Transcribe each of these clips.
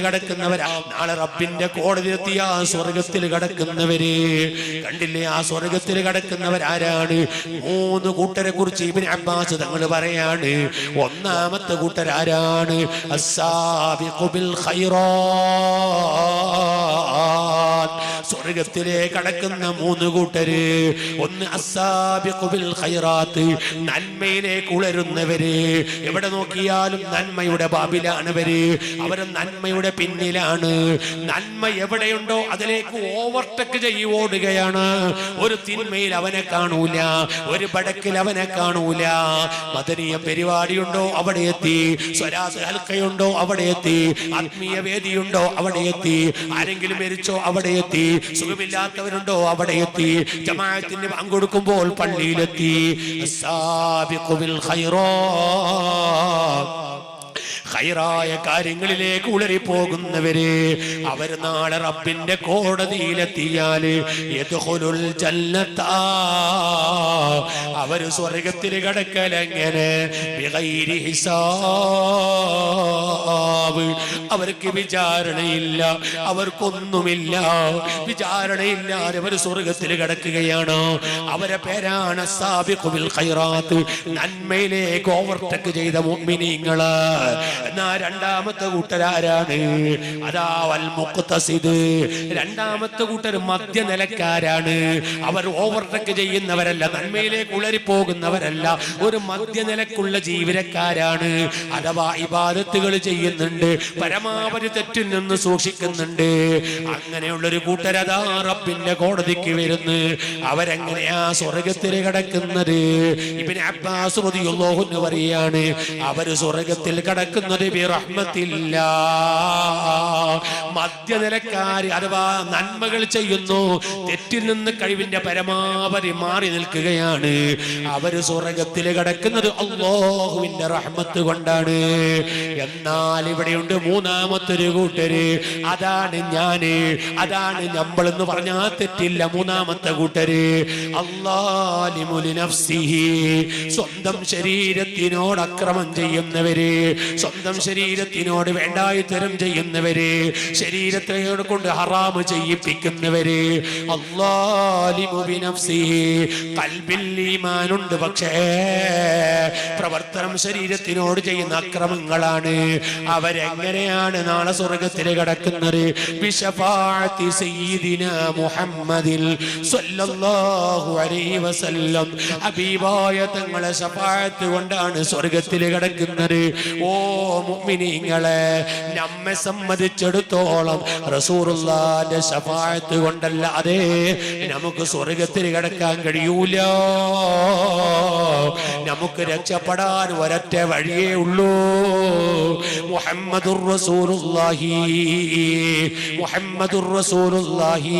കിടക്കുന്നവരാ. നാളെ റബ്ബിന്റെ കോടതിയെത്തിയ ആ സ്വർഗത്തിൽ കിടക്കുന്നവര്. കണ്ടില്ലേ? ആ സ്വർഗത്തിൽ കിടക്കുന്നവരാരാണ്? മൂന്ന് കൂട്ടരെ കുറിച്ച് ഇബിൻ അബ്ബാസ് തങ്ങൾ പറയാണ്. ഒന്നാമത്തെ കൂട്ടരാരാണ് അസ്സാബിഖു ബിൽ ഖൈറാത്ത് സ്വർഗത്തിലേക്ക് കടക്കുന്ന മൂന്ന് കൂട്ടര്. ഒന്ന് ഖൈറാത്ത് നന്മയിലേക്ക് ഉളരുന്നവര്. എവിടെ നോക്കിയാലും നന്മയുടെ ബാബിലാണവര്. അവർ നന്മയുടെ പിന്നിലാണ്. നന്മ എവിടെയുണ്ടോ അതിലേക്ക് ഓവർടേക്ക് ചെയ്യുവോടുകയാണ് ഒരു തിന്മയിൽ അവനെ കാണൂല ഒരു പടക്കിൽ അവനെ കാണൂല. മദനീയ പരിപാടിയുണ്ടോ അവിടെ എത്തി? സ്വരാസ് ഹൽക്കയുണ്ടോ അവിടെ എത്തി? ആത്മീയ വേദിയുണ്ടോ അവിടെ എത്തി? ആരെങ്കിലും മരിച്ചോ അവിടെ എത്തി? സുഖമില്ലാത്തവരുണ്ടോ? അവിടെ എത്തി ജമാഅത്തിന് പങ്കെടുക്കുമ്പോൾ പള്ളിയിലെത്തി. ബിൽ ഖൈറാത്ത് ഹൈറായ കാര്യങ്ങളിലേക്ക് ഉളറിപ്പോകുന്നവര് അവർ നാളെ റബ്ബിന്റെ കോടതിയിലെത്തിയാൽ അവർ സ്വർഗത്തിൽ കടക്കലെങ്ങനെ? അവർക്ക് വിചാരണയില്ല അവർക്കൊന്നുമില്ല. വിചാരണയില്ലാതെ അവർ സ്വർഗത്തിൽ കിടക്കുകയാണ്. അവരെ പേരാണ് നന്മയിലേക്ക് ഓവർടേക്ക് ചെയ്ത മുഅ്മിനീങ്ങൾ. എന്നാ രണ്ടാമത്തെ കൂട്ടരാരാണ്? അതാ വൽ മുക്തസിദ് രണ്ടാമത്തെ കൂട്ടർ മദ്യനിലക്കാരാണ്. അവർ ഓവർടേക്ക് ചെയ്യുന്നവരല്ല നന്മയിലേക്ക് ഉളരിപ്പോകുന്നവരല്ല ഒരു മധ്യനിലക്കുള്ള ജീവനക്കാരാണ്. അഥവാ ഇബാദത്തുകൾ ചെയ്യുന്നുണ്ട് പരമാവധി തെറ്റിൽ നിന്ന് സൂക്ഷിക്കുന്നുണ്ട്. അങ്ങനെയുള്ളൊരു കൂട്ടരതാ റബ്ബിന്റെ കോടതിക്ക് വരുന്നു. അവരെങ്ങനെയാ സ്വർഗത്തിൽ കടക്കുന്നത്? ഇബിന് അബ്ബാസ് പറയാണ് അവർ സ്വർഗത്തിൽ കിടക്കുന്നത് ബിറഹ്മത്തില്ല മധ്യനിലക്കാർ അഥവാ നന്മകൾ ചെയ്യുന്നു തെറ്റിൽ നിന്ന് കഴിവിന്റെ പരമാവധി മാറി നിൽക്കുകയാണ്. അവർ സ്വർഗത്തിൽ കിടക്കുന്നത് അള്ളാഹുവിന്റെ റഹ്മത്ത് കൊണ്ടാണ്. എന്നാൽ ഇവിടെയുണ്ട് മൂന്നാമത്തൊരു കൂട്ടര്. അതാണ് ഞാൻ. അതാണ് നമ്മൾ എന്ന് പറഞ്ഞാൽ തെറ്റില്ല മൂന്നാമത്തെ കൂട്ടര്. അള്ളാലിമുലി സ്വന്തം ശരീരത്തിനോട് അക്രമം ചെയ്യുന്നവര് സ്വന്തം ശരീരത്തിനോട് വേണ്ടായിത്തരം ചെയ്യുന്നവര് ശരീരത്തിനോട് കൊണ്ട് ഹറാമ് ചെയ്യിപ്പിക്കുന്നവര്. ഈമാനുണ്ട് പക്ഷേ പ്രവർത്തനം ശരീരത്തിനോട് ചെയ്യുന്ന അക്രമങ്ങളാണ്. അവരെങ്ങനെയാണ് നാളെ സ്വർഗത്തിൽ കിടക്കുന്നത്? മുഹമ്മദിൽ ഹബീബായ തങ്ങളെ ശഫാഅത്ത് കൊണ്ടാണ് സ്വർഗത്തിൽ കിടക്കുന്നത്. ഓ മുഅ്മിനീങ്ങളെ നമ്മെ സംബന്ധിച്ചിടത്തോളം റസൂലുള്ളാഹിന്റെ ശഫാഅത്ത് കൊണ്ടല്ലാതെ നമുക്ക് സ്വർഗത്തിൽ കിടക്കാൻ കഴിയൂല. നമുക്ക് രക്ഷപ്പെടാൻ ഒരറ്റ വഴിയേ ഉള്ളൂ. മുഹമ്മദുർ റസൂലുള്ളാഹി മുഹമ്മദുർ റസൂലുള്ളാഹി.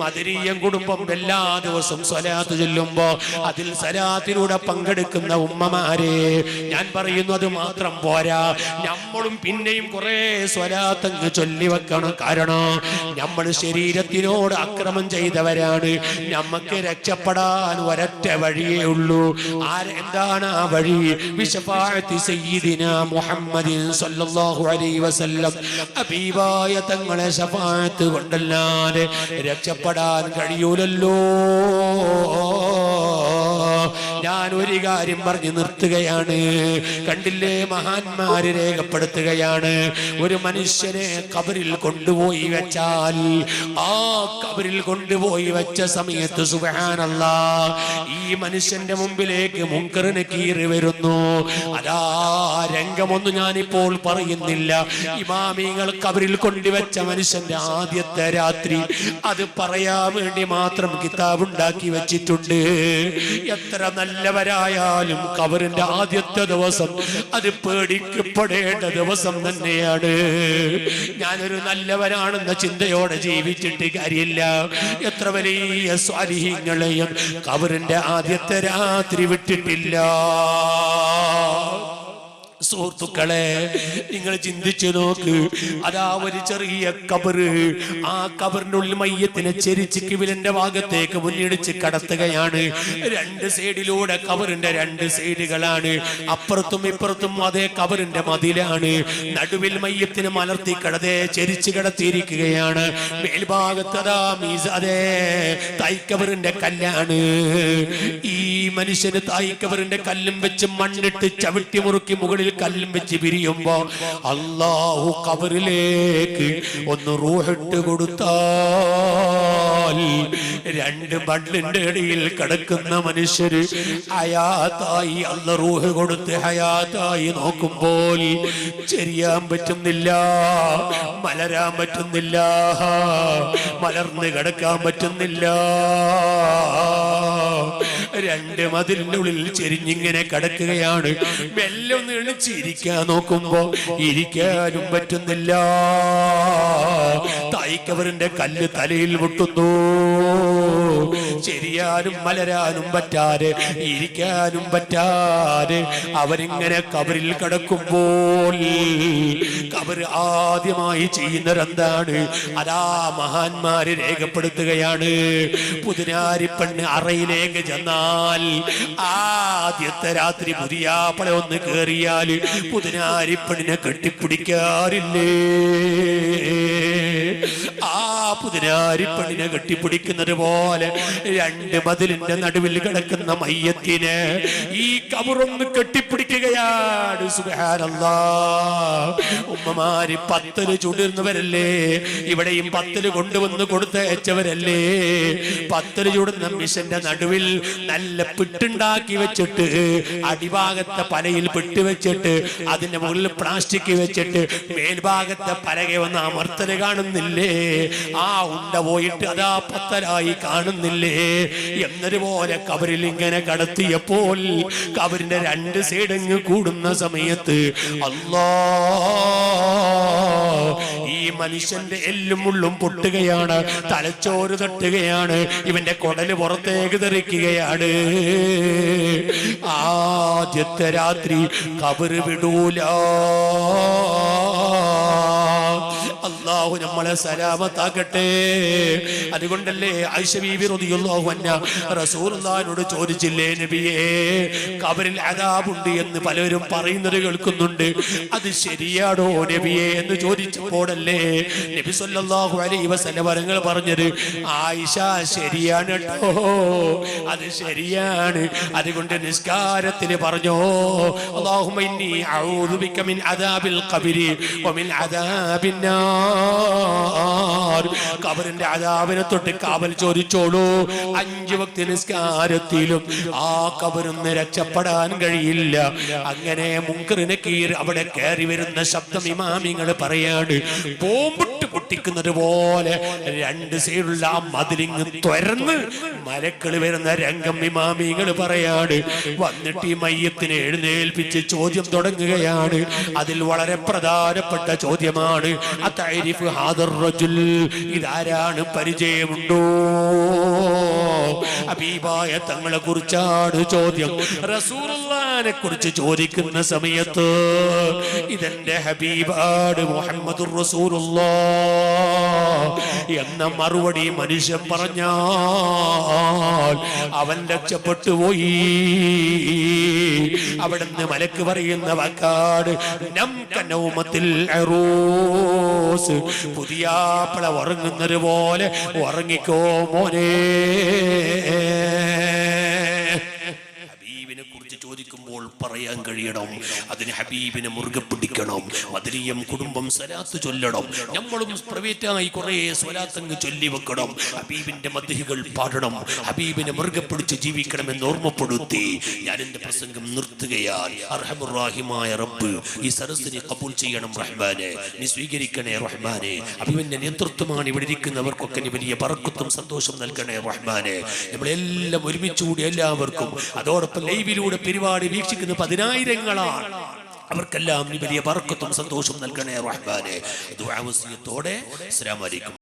മദരീയം കുടുംബം എല്ലാ ദിവസവും സ്വലാത്ത് ചൊല്ലുമ്പോൾ അതിൽ സലാത്തിലൂടെ പങ്കെടുക്കുന്ന ഉമ്മമാരെ ഞാൻ പറയുന്നു അത് മാത്രം പോരാ. നമ്മളും പിന്നെയും കുറെ സ്വരാത്തങ്ങ് ചൊല്ലി വെക്കണം. കാരണം നമ്മൾ ശരീരത്തിനോട് അക്രമം ചെയ്തവരാണ്. നമുക്ക് രക്ഷപ്പെടാൻ ഒരൊറ്റ വഴിയേ ഉള്ളൂ. ആര് എന്താണ് ആ വഴി? വിശപാഴത്തി സയ്യിദിന മുഹമ്മദിൻ സല്ലല്ലാഹു അലൈഹി വസല്ലം. ഹബീബായ തങ്ങളെ ശഫാഅത്ത് കൊണ്ടല്ലാതെ രക്ഷപ്പെടാൻ കഴിയൂലല്ലോ. ഞാൻ ഒരു കാര്യം പറഞ്ഞു നിർത്തുകയാണ്. കണ്ടില്ലേ? മഹാന്മാര് രേഖപ്പെടുത്തുകയാണ്. ഒരു മനുഷ്യനെ കബറിൽ കൊണ്ടുപോയി വെച്ചാൽ ആ കബറിൽ കൊണ്ടുപോയി വെച്ച സമയത്ത് സുബഹാനല്ല ഈ മനുഷ്യന്റെ മുമ്പിലേക്ക് മുങ്കറിന് കീറി വരുന്നു. അതാ രംഗമൊന്നും ഞാനിപ്പോൾ പറയുന്നില്ല. ഇമാമിങ്ങൾ കബറിൽ കൊണ്ടുവച്ച മനുഷ്യന്റെ ആദ്യത്തെ രാത്രി അത് പറയാൻ വേണ്ടി മാത്രം കിതാബ് ഉണ്ടാക്കി വെച്ചിട്ടുണ്ട്. എത്ര നല്ലവരായാലും കബറിന്റെ ആദ്യത്തെ ദിവസം അത് പേടിക്കപ്പെടേണ്ട ദിവസം തന്നെയാണ്. ഞാനൊരു നല്ലവനാണെന്ന ചിന്തയോടെ ജീവിച്ചിട്ട് കാര്യമില്ല. എത്ര വലിയ സ്വാലിഹ്യങ്ങളെയും കബറിന്റെ ആദ്യത്തെ രാത്രി വിട്ടിട്ടില്ല. സുഹൃത്തുക്കളെ നിങ്ങൾ ചിന്തിച്ചു നോക്ക്. അതാ ഒരു ചെറിയ കബറ്. ആ കബറിന്റെ ഉള്ളിൽ മയ്യത്തിനെ ചെരിച്ച് കിവിലിന്റെ ഭാഗത്തേക്ക് മുന്നിടിച്ച് കടത്തുകയാണ്. രണ്ട് സൈഡിലൂടെ കബറിന്റെ രണ്ട് സൈഡുകളാണ്. അപ്പുറത്തും ഇപ്പുറത്തും അതേ കബറിന്റെ മതിലാണ്. നടുവിൽ മയ്യത്തിന് മലർത്തി കടതെ ചെരിച്ച് കിടത്തിയിരിക്കുകയാണ്. മേൽഭാഗത്ത് അതാ മീസ് അതേ തൈക്കബറിന്റെ കല്ലാണ്. ഈ മനുഷ്യന് തായിക്കവറിന്റെ കല്ലും വെച്ച് മണ്ണിട്ട് ചവിട്ടി മുറുക്കി മുകളിൽ കല്ലും വെച്ച് പിരിയുമ്പോ അള്ളാഹു കവറിലേക്ക് ഒന്ന് റൂഹിട്ട് കൊടുത്താൽ രണ്ട് മണ്ണിന്റെ ഇടയിൽ കിടക്കുന്ന മനുഷ്യര് ഹയാതായി അല്ല റൂഹ് കൊടുത്ത് ഹയാതായി നോക്കുമ്പോൾ ചെരിയാൻ പറ്റുന്നില്ല മലരാൻ പറ്റുന്നില്ല മലർന്ന് കിടക്കാൻ പറ്റുന്നില്ല. രണ്ട് മതിലിന്റെ ഉള്ളിൽ ചെരിഞ്ഞിങ്ങനെ കിടക്കുകയാണ്. മെല്ലെ ഒന്ന് എണിച്ചിരിക്കാൻ നോക്കുമ്പോ ഇരിക്കാനും പറ്റുന്നില്ല. തായ്ക്കവറിന്റെ കല്ല് തലയിൽ മുട്ടുന്നു ചെരിയാനും മലരാനും പറ്റാതെ ഇരിക്കാനും പറ്റാതെ അവരിങ്ങനെ കബറിൽ കിടക്കുമ്പോൾ കബർ ആദ്യമായി ചെയ്യുന്നവരെന്താണ് അതാ മഹാന്മാര് രേഖപ്പെടുത്തുകയാണ്. പുതിനാരിപ്പെണ്ണ് അറയിലേക്ക് ചെന്നാൽ ആദ്യത്തെ രാത്രി പുതിയാപ്പള ഒന്ന് കേറിയാൽ പുതിനാരിപ്പണിനെ കെട്ടിപ്പിടിക്കാറില്ലേ? ആ പുതിനാരിപ്പെണ്ണിനെ കെട്ടിപ്പിടിക്കുന്നത് പോലെ രണ്ട് മതിലിന്റെ നടുവിൽ കിടക്കുന്ന മയ്യത്തിനെ ഈ കബറൊന്ന് കെട്ടിപ്പിടിക്കുകയാണ്. ഉമ്മമാര് പത്തൽ ചുടുന്നവരല്ലേ? ഇവിടെയും പത്തൽ കൊണ്ടുവന്ന് കൊടുത്തയച്ചവരല്ലേ? പത്തൽ ചുടുന്ന മിഷന്റെ നടുവിൽ നല്ല പിട്ടുണ്ടാക്കി വെച്ചിട്ട് അടിഭാഗത്തെ പലയിൽ പിട്ട് വെച്ചിട്ട് അതിന്റെ മുകളിൽ പ്ലാസ്റ്റിക് വെച്ചിട്ട് മേൽഭാഗത്തെ പലകെ ഒന്ന് അമർത്തൽ കാണുന്നില്ലേ? ആ ഉണ്ട പോയിട്ട് അതാ പത്തരായി കാണുന്നില്ലേ? എന്നൊരു എന്നതുപോലെ കബറിൽ ഇങ്ങനെ കടത്തിയപ്പോൾ കബറിന്റെ രണ്ട് സൈഡങ്ങ് കൂടുന്ന സമയത്ത് അല്ലാ ഈ മനുഷ്യന്റെ എല്ലും മുള്ളും പൊട്ടുകയാണ് തലച്ചോറ് തട്ടുകയാണ് ഇവന്റെ കൊടൽ പുറത്തേക്ക് തെറിക്കുകയാണ്. ആദ്യത്തെ രാത്രി കബറ് വിടൂല. അള്ളാഹു നമ്മളെ സലാമത്താക്കട്ടെ. അതുകൊണ്ടല്ലേ ആയിഷ ബീബി റളിയല്ലാഹു അൻഹ റസൂലുള്ളാഹിനോട് ചോദിച്ചില്ലേ നബിയേ കബറിൽ അതാബുണ്ട് എന്ന് പലരും പറയുന്നത് കേൾക്കുന്നുണ്ട്. അത് ശരിയാണോ നബിയേ എന്ന് ചോദിച്ചപ്പോഴല്ലേ നബി സല്ലല്ലാഹു അലൈഹി വസല്ലം വരങ്ങൾ പറഞ്ഞത് ആയിഷ ശരിയാണ് കേട്ടോ അത് ശരിയാണ്. അതുകൊണ്ട് നിസ്കാരത്തിൽ പറഞ്ഞോ അല്ലാഹുമ്മ ഇന്നി അഊദു ബിക മിൻ അദാബിൽ ഖബരി കബറിന്റെ അദാബിനെ തൊട്ട് കാവൽ ചോദിച്ചോളൂ. അഞ്ചു ഭക്തി നിസ്കാരത്തിലും ആ കബറിന്ന് രക്ഷപ്പെടാൻ കഴിയില്ല. അങ്ങനെ മുങ്കറിനെ കീർ അവിടെ കയറി വരുന്ന ശബ്ദം ഇമാമിങ്ങൾ പറയാണ്. ബോംബിട്ട് പൊട്ടിക്കുന്നത് പോലെ രണ്ട് സൈഡുള്ള ആ മതിലിങ് തുരന്ന് മലക്കൾ വരുന്ന രംഗം ഇമാമിങ്ങൾ പറയാണ്. വന്നിട്ട് ഈ മയ്യത്തിനെ എഴുന്നേൽപ്പിച്ച് ചോദ്യം തുടങ്ങുകയാണ്. അതിൽ വളരെ പ്രധാനപ്പെട്ട ചോദ്യമാണ് ഇതാരാണ് പരിചയമുണ്ടോ? അബീബായ തങ്ങളെ കുറിച്ചാണ് ചോദ്യം. റസൂറുല്ലാനെ കുറിച്ച് ചോദിക്കുന്ന സമയത്ത് ഇതെന്റെ ഹബീബാണ് മുഹമ്മദ് റസൂലുള്ളാ. എന്ന മറുപടി മനുഷ്യൻ പറഞ്ഞാൽ അവൻ രക്ഷപ്പെട്ടു പോയി. അവിടുന്ന് മലക്ക് പറയുന്ന വാക്കാട് നൗമത്തിൽ പുതിയാപ്പള ഉറങ്ങുന്നത് പോലെ ഉറങ്ങിക്കോ മോനെ ഹബീബിനെ കുറിച്ച് ചോദിക്കുമ്പോൾ പറയാൻ കഴിയണം. അതിന് ഹബീബിനെ മുറുകെ പിടിക്കണം. മദരീയം കുടുംബം സ്വലാത്ത് ചൊല്ലണം. നമ്മളും പ്രൈവറ്റായി കുറേ സ്വലാത്തങ്ങ് ചൊല്ലി വെക്കണം. ഹബീബിന്റെ മദ്ഹികൾ പാടണം. ഹബീബിനെ മുറുകെ പിടിച്ച് ജീവിക്കണമെന്ന് ഓർമ്മപ്പെടുത്തി. ഞാൻ എന്റെ പ്രസംഗം നിർത്തുകയാൽ അർഹമുറാഹിമായ റബ്ബ് ഈ സരസിനെ കബൂൽ ചെയ്യണം റഹ്മാനെ. നീ സ്വീകരിക്കണേ റഹ്മാനെ. ഹബീബിന്റെ നേതൃത്വമാണ് ഇവിടെ ഇരിക്കുന്നവർക്കൊക്കെ വലിയ പറക്കത്തും സന്തോഷം നൽകണേ റഹ്മാനെ. നമ്മളെല്ലാം ഒരുമിച്ചുകൂടി എല്ലാവർക്കും അതോടൊപ്പം ലൈവിലൂടെ പരിപാടി വീക്ഷിക്കുന്ന പതിനായിരങ്ങളാണ്. അവർക്കെല്ലാം വലിയ പറക്കത്തും സന്തോഷം നൽകണേ റഹ്മാനെ. ദുആ വസിയത്തോടെ. അസ്സലാമു അലൈക്കും.